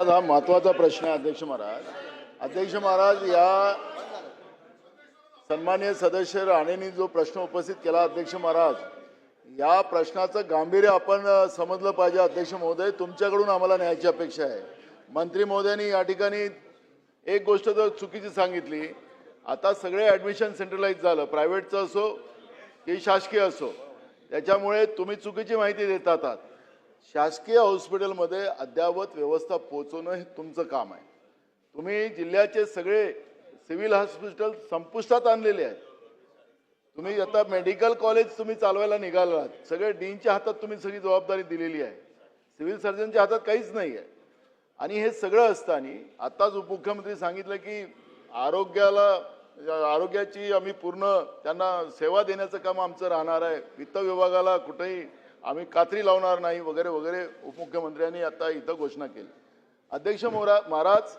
हा महत्त्वाचा प्रश्न आहे अध्यक्ष महाराज. अध्यक्ष महाराज या सन्मान्य सदस्य राणेंनी जो प्रश्न उपस्थित केला अध्यक्ष महाराज या प्रश्नाचं गांभीर्य आपण समजलं पाहिजे अध्यक्ष महोदय. तुमच्याकडून आम्हाला न्यायची अपेक्षा आहे. मंत्री महोदयांनी या ठिकाणी एक गोष्ट तर चुकीची सांगितली. आता सगळे ॲडमिशन सेंट्रलाइज झालं. प्रायव्हेटचं असो की शासकीय असो. त्याच्यामुळे तुम्ही चुकीची माहिती देतात आहात. शासकीय हॉस्पिटलमध्ये अद्ययावत व्यवस्था पोहोचवणं हे तुमचं काम आहे. तुम्ही जिल्ह्याचे सगळे सिव्हिल हॉस्पिटल संपुष्टात आणलेले आहेत. तुम्ही आता मेडिकल कॉलेज तुम्ही चालवायला निघालात सगळे डीनच्या हातात तुम्ही सगळी जबाबदारी दिलेली आहे. सिव्हिल सर्जनच्या हातात काहीच नाही आहे. आणि हे सगळं असताना आताच उपमुख्यमंत्री सांगितलं की आरोग्याला आरोग्याची आम्ही पूर्ण त्यांना सेवा देण्याचं काम आमचं राहणार आहे. वित्त विभागाला कुठेही आम्ही कात्री लावणार नाही वगैरे वगैरे उपमुख्यमंत्र्यांनी आता इथं घोषणा केली. अध्यक्ष मोरा महाराज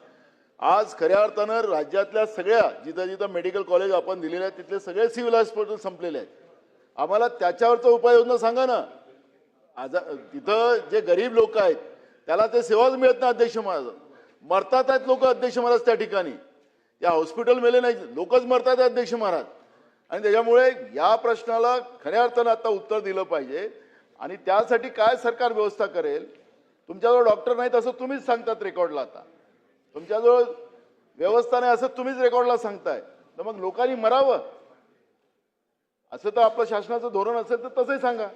आज खऱ्या अर्थानं राज्यातल्या सगळ्या जिथं जिथं मेडिकल कॉलेज आपण दिलेले आहेत तिथले सगळे सिव्हिल हॉस्पिटल संपलेले आहेत. आम्हाला त्याच्यावरचं उपाययोजना सांगा ना. आज तिथं जे गरीब लोक आहेत त्याला ते सेवाच मिळत नाही अध्यक्ष महाराज. मरतात आहेत लोक अध्यक्ष महाराज त्या ठिकाणी. या हॉस्पिटल मेले नाही लोकच मरतात अध्यक्ष महाराज. आणि त्याच्यामुळे या प्रश्नाला खऱ्या अर्थानं आता उत्तर दिलं पाहिजे. आणि त्यासाठी काय सरकार व्यवस्था करेल? तुमच्याजवळ डॉक्टर नाहीत असं तुम्हीच सांगतात रेकॉर्डला आता. तुमच्याजवळ व्यवस्था नाही असं तुम्हीच रेकॉर्डला सांगताय. तर मग लोकांनी मरावं. असं तर आपलं शासनाचं धोरण असेल तर तसंही सांगा.